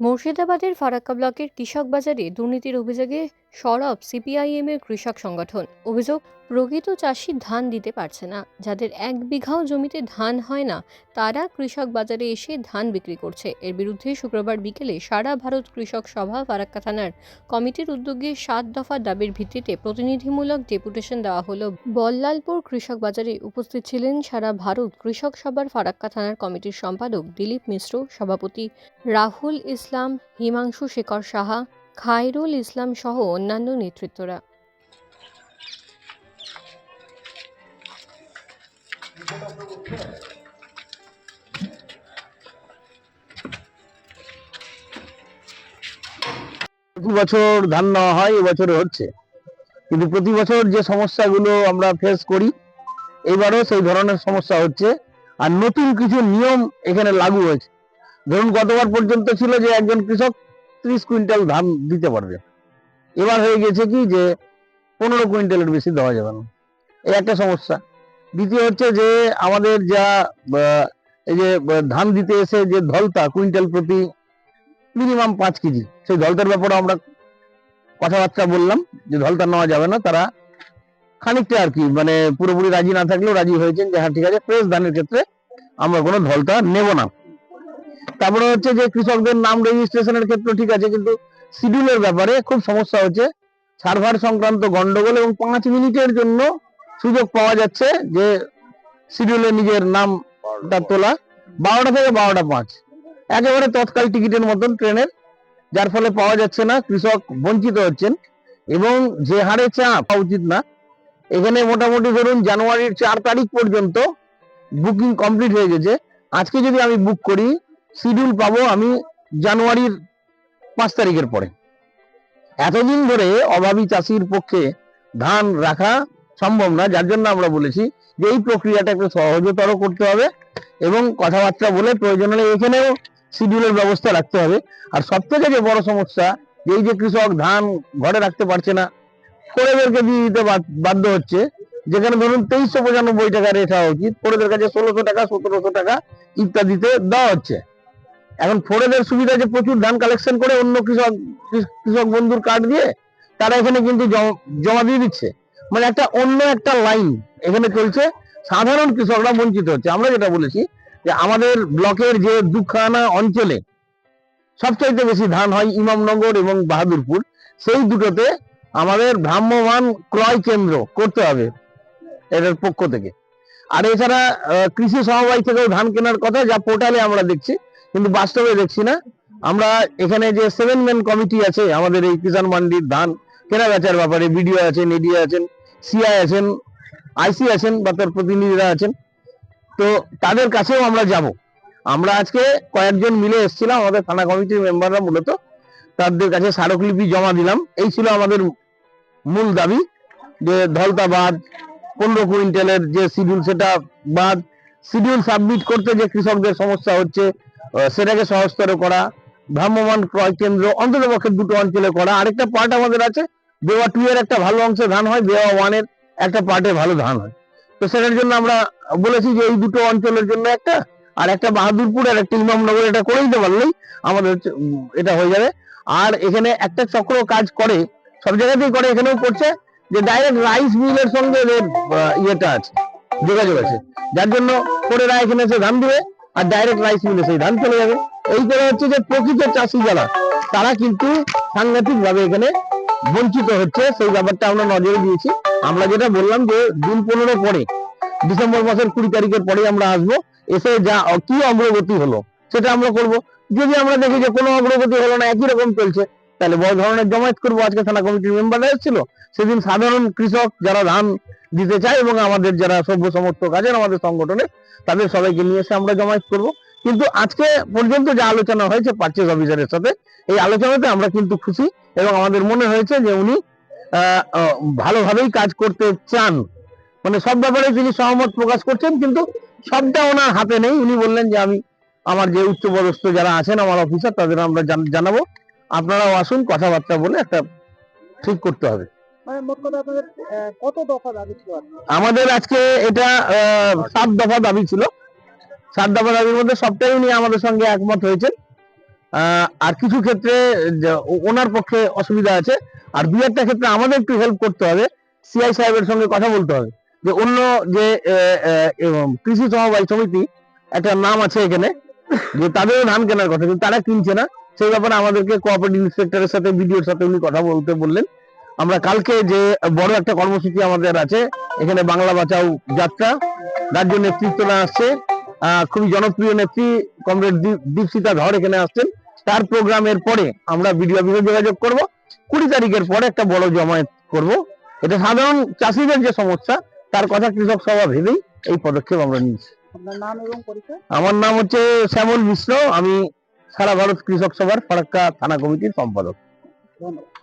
মুর্শিদাবাদের ফারাক্কা ব্লকের কৃষক বাজারে দুর্নীতির অভিযোগে সরব সিপিআইএমের কৃষক সংগঠন। অভিযোগ প্রকৃত চাষি ধান দিতে পারছে না। যাদের এক বিঘাও জমিতে ধান হয় না, তারা কৃষক বাজারে এসে ধান বিক্রি করছে। এর বিরুদ্ধে শুক্রবার বিকেলে সারা ভারত কৃষক সভা ফারাক্কা থানার কমিটির উদ্যোগে সাত দফা দাবির ভিত্তিতে প্রতিনিধিমূলক ডেপুটেশন দেওয়া হলো। বল্লালপুর কৃষক বাজারে উপস্থিত ছিলেন সারা ভারত কৃষক সভার ফারাক্কা থানার কমিটির সম্পাদক দিলীপ মিশ্র, সভাপতি রাহুল ইসলাম, হিমাংশু শেখর সাহা, খায়রুল ইসলাম সহ অন্যান্য নেতৃত্বরা। বছর ধান নেওয়া হয় এবছরে হচ্ছে। কিন্তু প্রতি বছর যে সমস্যাগুলো আমরা ফেস করি এবারও সেই ধরনের সমস্যা হচ্ছে। আর নতুন কিছু নিয়ম এখানে লাগু হয়েছে। ধরুন, গতবার পর্যন্ত ছিল যে একজন কৃষক ত্রিশ কুইন্টাল ধান দিতে পারবে। এবার হয়ে গেছে কি যে পনেরো কুইন্টালের বেশি দেওয়া যাবে না। এই একটা সমস্যা। দ্বিতীয় হচ্ছে যে আমাদের যা এই যে ধান দিতে এসে যে ধলতা কুইন্টাল প্রতি মিনিমাম পাঁচ কেজি। সেই ধলতার ব্যাপারে আমরা কথাবার্তা বললাম, যে ধলতা নেওয়া যাবে না, তারা খানিকটা আর কি মানে পুরোপুরি রাজি না থাকলেও রাজি হয়েছেন যে হ্যাঁ ঠিক আছে, ফ্রেশ ধানের ক্ষেত্রে আমরা কোনো ধলতা নেব না। তারপরে হচ্ছে যে কৃষকদের নাম রেজিস্ট্রেশনের ক্ষেত্রে ঠিক আছে, কিন্তু শিডিউলের ব্যাপারে খুব সমস্যা হচ্ছে সার্ভার সংক্রান্ত গন্ডগোল এবং পাঁচ মিনিটের জন্য সুযোগ পাওয়া যাচ্ছে যে শিডিউলে নিজের নামটা তোলা। বারোটা থেকে বারোটা পাঁচ। একেবারে তৎকাল টিকিটের মতন ট্রেনের, যার ফলে পাওয়া যাচ্ছে না, কৃষক বঞ্চিত হচ্ছেন, এবং যে হারে চা উচিত না। এখানে মোটামুটি ধরুন জানুয়ারির চার তারিখ পর্যন্ত বুকিং কমপ্লিট হয়ে গেছে। আজকে যদি আমি বুক করি, শিডিউল পাবো আমি জানুয়ারির পাঁচ তারিখের পরে। এতদিন ধরে অভাবী চাষির পক্ষে ধান রাখা সম্ভব না, যার জন্য আমরা বলেছি যে এই প্রক্রিয়াটা একটু সহজতর করতে হবে, এবং কথাবার্তা বলে প্রয়োজন হলে এখানেও শিডিউলের ব্যবস্থা রাখতে হবে। আর সব থেকে যে বড় সমস্যা, এই যে কৃষক ধান ঘরে রাখতে পারছে না খোরেদেরকে দিয়ে দিতে বাধ্য হচ্ছে। যেখানে ধরুন তেইশশো পঁচানব্বই টাকা রেট হওয়া উচিত ফোরেদের কাছে ষোলোশো টাকা, সতেরোশো টাকা ইত্যাদিতে দেওয়া হচ্ছে। এখন ফোরেদের সুবিধা যে প্রচুর ধান কালেকশন করে অন্য কৃষক কৃষক বন্ধুর কার্ড দিয়ে, তারা এখানে কিন্তু জমা দিয়ে দিচ্ছে। মানে একটা অন্য একটা লাইন এখানে চলছে। সাধারণ কৃষকরা বঞ্চিত হচ্ছে। আমরা যেটা বলেছি যে আমাদের ব্লকের যে দুখানা অঞ্চলে সবচাইতে বেশি ধান হয় ইমামনগর এবং বাহাদুরপুর, সেই দুটোতে আমাদের ভ্রাম্যমান ক্রয় কেন্দ্র করতে হবে এটার পক্ষ থেকে। আর এছাড়া কৃষি সমবায় থেকেও ধান কেনার কথা যা পোর্টালে আমরা দেখছি, কিন্তু বাস্তবে দেখছি না। আমরা এখানে যে সেভেন ম্যান কমিটি আছে, আমাদের এই কিষাণ মান্ডির ধান কেনা বেচার ব্যাপারে, বিডিও আছেন এডিও আছেন সিআই আছেন আইসি আছেন বা তার প্রতিনিধিরা আছেন তো তাদের কাছেও আমরা যাব। আমরা আজকে কয়েকজন মিলে এসেছিলাম, আমাদের থানা কমিটির মেম্বাররা মূলত। তাদের কাছে স্মারকলিপি জমা দিলাম। এই ছিল আমাদের মূল দাবি যে ধলতা বাদ পনেরো কুইন্টালের যে শিডিউল সেটা বাদ শিডিউল সাবমিট করতে যে কৃষকদের সমস্যা হচ্ছে সেটাকে সহজতর করা ভ্রাম্যমান ক্রয় কেন্দ্র অন্তত পক্ষে দুটো অঞ্চলে করা। আরেকটা পার্ট আমাদের আছে, দেওয়া টু এর একটা ভালো অংশে ধান হয়, দেওয়া ওয়ানের একটা পার্টে ভালো ধান হয়। তো সেটার জন্য আমরা বলেছি যে এই দুটো অঞ্চলের জন্য একটা, আর একটা বাহাদুরপুর আর একটা ইমামনগর, এটা করে দিতে পারলেই আমাদের এটা হয়ে যাবে। আর এখানে একটা চক্র কাজ করে, সব জায়গাতেই করে, এখানেও করছে, যে ডাইরেক্ট রাইস মিলের সঙ্গে এদের ইয়েটা আছে, যোগাযোগ আছে। যার জন্য করে কোরেরা এখানে এসে ধান দিবে, আর ডাইরেক্ট রাইস মিলে সেই ধান চলে যাবে। এই করে হচ্ছে যে প্রকৃত চাষি যারা, তারা কিন্তু সাংঘাতিক ভাবে এখানে বঞ্চিত হচ্ছে, সেই ব্যাপারটা আমরা নজরে দিয়েছি। আমরা যেটা বললাম যে দিন পনেরো পরে, ডিসেম্বর মাসের কুড়ি তারিখের পরে আমরা আসব, এসে যা, কি অগ্রগতি হলো, সেটা আমরা করব। যদি আমরা দেখি যে কোনো অগ্রগতি হলো না, একই রকম চলছে, তাহলে বড় ধরনের জমায়েত করব। আজকে থানা কমিটির মেম্বাররা এসেছিল, সেদিন সাধারণ কৃষক যারা ধান দিতে চায় এবং আমাদের যারা সভ্য সমর্থক আছেন আমাদের সংগঠনে, তাদের সবাইকে নিয়ে এসে আমরা জমায়েত করব। কিন্তু আজকে পর্যন্ত যে আলোচনা হয়েছে পার্চেস অফিসারের সাথে এই আলোচনাতে আমরা কিন্তু খুশি এবং আমাদের মনে হয়েছে যে উনি ভালোভাবেই কাজ করতে চান। মানে সব ব্যাপারে তিনি সহমত প্রকাশ করছেন কিন্তু সবটা ওনার হাতে নেই। উনি বললেন যে আমি আমার যে উচ্চপদস্থ যারা আছেন আমার অফিসার তাদের আমরা জানাব। আপনারাও আসুন কথাবার্তা বলে একটা ঠিক করতে হবে। মানে? আমাদের আজকে এটা আহ, সাত দফা দাবি ছিল। মধ্যে সবটাই উনি আমাদের সঙ্গে একমত হয়েছেন। আর কিছু ক্ষেত্রে ওনার পক্ষে অসুবিধা আছে। আর দু একটা ক্ষেত্রে আমাদের একটু হেল্প করতে হবে। সিআই সাহেবের সঙ্গে কথা বলতে হবে। যে অন্য যে কৃষি সমবায় সমিতি, একটা নাম আছে এখানে, যে তাদেরও ধান কেনার কথা, কিন্তু তারা কিনছে না। সেই ব্যাপারে আমাদেরকে কোঅপারেটিভ ইন্সপেক্টরের সাথে বিডিওর সাথে উনি কথা বলতে বললেন। আমরা কালকে যে বড় একটা কর্মসূচি আমাদের আছে, এখানে বাংলা বাঁচাও যাত্রা, রাজ্য নেতৃত্বরা আসছে খুবই জনপ্রিয় নেত্রী কমরেড দীপসিতা ধর এখানে আসছেন। তার প্রোগ্রামের পরে আমরা বিডিও অফিসে যোগাযোগ করব। কুড়ি তারিখের পরে একটা বড় জমায়েত করব। এটা সাধারণ চাষিদের যে সমস্যা তার কথা কৃষক সভা ভেবেই এই পদক্ষেপ আমরা নিয়েছি। আমার নাম হচ্ছে শ্যামল মিশ্র। আমি সারা ভারত কৃষক সভার ফারাক্কা থানা কমিটির সম্পাদক। ধন্যবাদ।